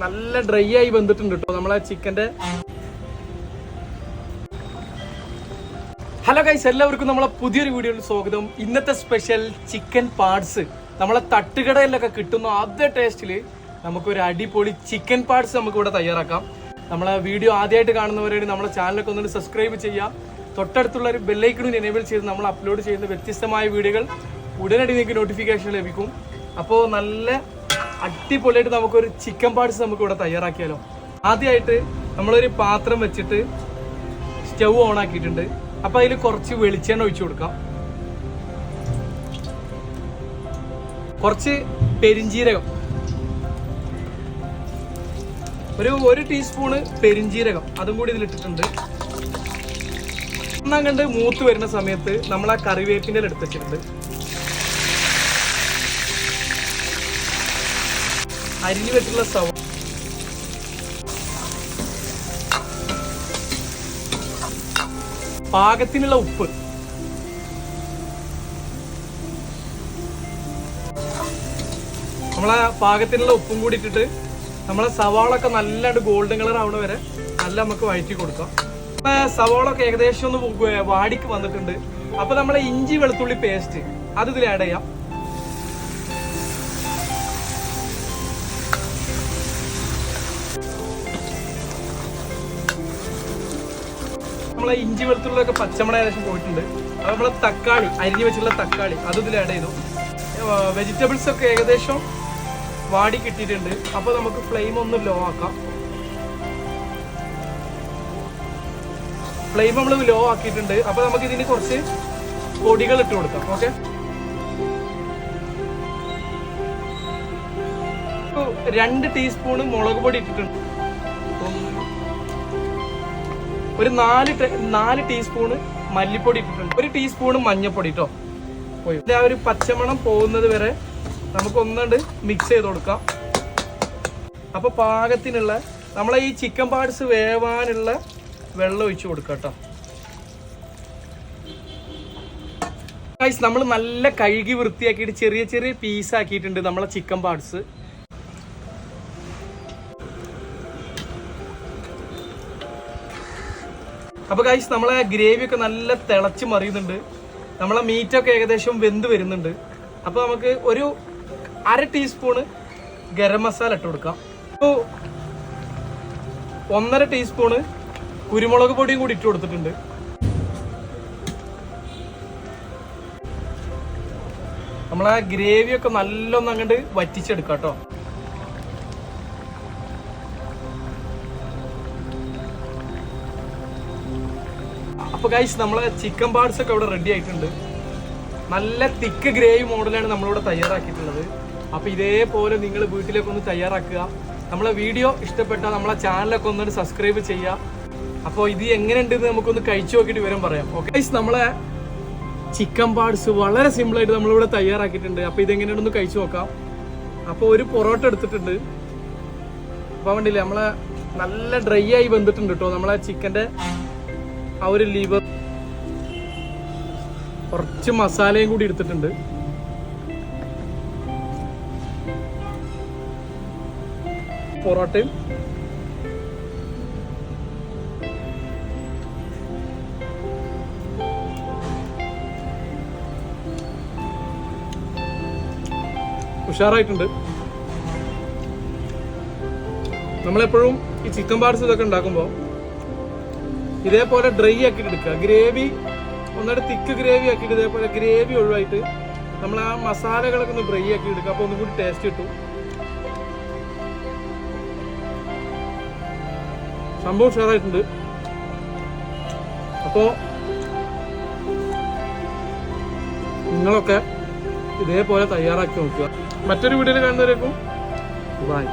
നല്ല ഡ്രൈ ആയി വന്നിട്ടുണ്ട് കേട്ടോ നമ്മളെ ചിക്കന്റെ ഹലോ ഗൈസ് എല്ലാവർക്കും നമ്മളെ പുതിയൊരു വീഡിയോയിൽ സ്വാഗതം. ഇന്നത്തെ സ്പെഷ്യൽ ചിക്കൻ പാർട്സ് നമ്മളെ തട്ടുകടയിലൊക്കെ കിട്ടുന്ന അതേ ടേസ്റ്റിൽ നമുക്കൊരു അടിപൊളി ചിക്കൻ പാർട്സ് നമുക്ക് ഇവിടെ തയ്യാറാക്കാം. നമ്മളെ വീഡിയോ ആദ്യമായിട്ട് കാണുന്നവരാണ് നമ്മളെ ചാനലൊക്കെ ഒന്ന് സബ്സ്ക്രൈബ് ചെയ്യുക തൊട്ടടുത്തുള്ള ഒരു ബെല്ലൈക്കണിന് എനേബിൾ ചെയ്ത് നമ്മൾ അപ്ലോഡ് ചെയ്യുന്ന വ്യത്യസ്തമായ വീഡിയോകൾ ഉടനടി നിങ്ങൾക്ക് നോട്ടിഫിക്കേഷൻ ലഭിക്കും. അപ്പോൾ നല്ല അടിപൊളിയായിട്ട് നമുക്കൊരു ചിക്കൻ പാർട്സ് നമുക്ക് ഇവിടെ തയ്യാറാക്കിയാലോ. ആദ്യമായിട്ട് നമ്മളൊരു പാത്രം വെച്ചിട്ട് സ്റ്റവ് ഓൺ ആക്കിയിട്ടുണ്ട്. അപ്പൊ അതിൽ കുറച്ച് വെളിച്ചെണ്ണ ഒഴിച്ചു കൊടുക്കാം. കുറച്ച് പെരിഞ്ജീരകം ഒരു ഒരു ടീസ്പൂണ് പെരിഞ്ജീരകം അതും കൂടി ഇതിലിട്ടിട്ടുണ്ട് ഒന്നാം കണ്ട് മൂത്ത് വരുന്ന സമയത്ത് നമ്മൾ ആ കറിവേപ്പിന്റെ ഇല അരിഞ്ഞു വെച്ചിട്ടുള്ള സവ പാകത്തിനുള്ള ഉപ്പ്. നമ്മളെ പാകത്തിനുള്ള ഉപ്പും കൂടി ഇട്ടിട്ട് നമ്മളെ സവാളൊക്കെ നല്ലതായിട്ട് ഗോൾഡൻ കളർ ആവണ വരെ നല്ല നമുക്ക് വഴറ്റി കൊടുക്കാം. സവാളൊക്കെ ഏകദേശം ഒന്ന് വാടിക്ക് വന്നിട്ടുണ്ട്. അപ്പൊ നമ്മളെ ഇഞ്ചി വെളുത്തുള്ളി പേസ്റ്റ് അത് ഇതിൽ ആഡ് ചെയ്യാം. നമ്മളെ ഇഞ്ചി വെളുത്തുള്ളിലൊക്കെ പച്ചമണ ഏകദേശം പോയിട്ടുണ്ട്. അത് നമ്മളെ തക്കാളി അരിഞ്ഞു വെച്ചുള്ള തക്കാളി അത് ഇതിൽ ആഡ് ചെയ്തു. വെജിറ്റബിൾസ് ഒക്കെ ഏകദേശം വാടി കിട്ടിയിട്ടുണ്ട്. അപ്പോൾ നമുക്ക് ഫ്ലെയിം ഒന്ന് ലോ ആക്കാം. ഫ്ലെയിം നമ്മൾ ലോ ആക്കിയിട്ടുണ്ട്. അപ്പോൾ നമുക്ക് ഇതിന് കുറച്ച് പൊടികൾ ഇട്ട് കൊടുക്കാം. ഓക്കെ രണ്ട് ടീസ്പൂണ് മുളക് പൊടി ഇട്ടിട്ടുണ്ട്. ഒരു നാല് നാല് ടീസ്പൂണ് മല്ലിപ്പൊടി ഇട്ടിട്ടുണ്ട്. ഒരു ടീസ്പൂണ് മഞ്ഞപ്പൊടി കേട്ടോ ആ ഒരു പച്ചമണം പോകുന്നത് വരെ നമുക്ക് ഒന്നുകൊണ്ട് മിക്സ് ചെയ്ത് കൊടുക്കാം. അപ്പൊ പാകത്തിനുള്ള നമ്മളെ ഈ ചിക്കൻ പാർട്സ് വേവാനുള്ള വെള്ളം ഒഴിച്ചു കൊടുക്കാം കേട്ടോ നമ്മൾ നല്ല കഴുകി വൃത്തിയാക്കിയിട്ട് ചെറിയ ചെറിയ പീസ് ആക്കിയിട്ടുണ്ട് നമ്മളെ ചിക്കൻ പാർട്സ് അപ്പൊ ഗൈസ് നമ്മളെ ഗ്രേവി ഒക്കെ നല്ല തിളച്ച് മറിയുന്നുണ്ട്. നമ്മളെ മീറ്റ് ഒക്കെ ഏകദേശം വെന്ത് വരുന്നുണ്ട്. അപ്പൊ നമുക്ക് ഒരു അര ടീസ്പൂണ് ഗരം മസാല ഇട്ട് കൊടുക്കാം. അപ്പോ ഒന്നര ടീസ്പൂണ് കുരുമുളക് പൊടിയും കൂടി ഇട്ട് കൊടുത്തിട്ടുണ്ട്. നമ്മളെ ഗ്രേവി ഒക്കെ നല്ലൊന്ന് അങ്ങോട്ട് വറ്റിച്ചെടുക്കാം കേട്ടോ. അപ്പൊ ഗൈസ് നമ്മളെ ചിക്കൻ പാർട്സ് ഒക്കെ ഇവിടെ റെഡി ആയിട്ടുണ്ട്. നല്ല തിക്ക് ഗ്രേവി മോഡലാണ് നമ്മളിവിടെ തയ്യാറാക്കിയിട്ടുള്ളത്. അപ്പൊ ഇതേപോലെ നിങ്ങൾ വീട്ടിലേക്ക് ഒന്ന് തയ്യാറാക്കുക. നമ്മളെ വീഡിയോ ഇഷ്ടപ്പെട്ടാൽ നമ്മളെ ചാനലൊക്കെ ഒന്ന് സബ്സ്ക്രൈബ് ചെയ്യുക. അപ്പോൾ ഇത് എങ്ങനെയുണ്ടെന്ന് നമുക്കൊന്ന് കഴിച്ചു നോക്കിയിട്ട് വിവരം പറയാം. ഓക്കെ നമ്മളെ ചിക്കൻ പാർട്സ് വളരെ സിമ്പിൾ ആയിട്ട് നമ്മളിവിടെ തയ്യാറാക്കിയിട്ടുണ്ട്. അപ്പൊ ഇതെങ്ങനെയാണെന്ന് കഴിച്ചു നോക്കാം. അപ്പോൾ ഒരു പൊറോട്ട എടുത്തിട്ടുണ്ട്. അപ്പോൾ വേണ്ടില്ലേ നമ്മളെ നല്ല ഡ്രൈ ആയി വെന്തിട്ടുണ്ട് കേട്ടോ നമ്മളെ ചിക്കന്റെ ആ ഒരു ലിവർ കുറച്ച് മസാലയും കൂടി എടുത്തിട്ടുണ്ട്. പൊറോട്ടയും. ഉഷാറായിട്ടുണ്ട്. നമ്മളെപ്പോഴും ഈ ചിക്കൻ പാർട്സ് ഇതൊക്കെ ഉണ്ടാക്കുമ്പോൾ ഇതേപോലെ ഡ്രൈ ആക്കിയിട്ട് എടുക്കുക. ഗ്രേവി ഒന്നായിട്ട് തിക്ക് ഗ്രേവി ആക്കിയിട്ട് ഇതേപോലെ ഗ്രേവി ഒഴിവായിട്ട് നമ്മൾ ആ മസാലകളൊക്കെ ഒന്ന് ഡ്രൈ ആക്കി എടുക്കുക. അപ്പോൾ ഒന്നും കൂടി ടേസ്റ്റ് കിട്ടും. സംഭവം ഉഷാറായിട്ടുണ്ട്. അപ്പോൾ നിങ്ങളൊക്കെ ഇതേപോലെ തയ്യാറാക്കി നോക്കുക. മറ്റൊരു വീഡിയോയിൽ കാണുന്നവരേക്കും ബൈ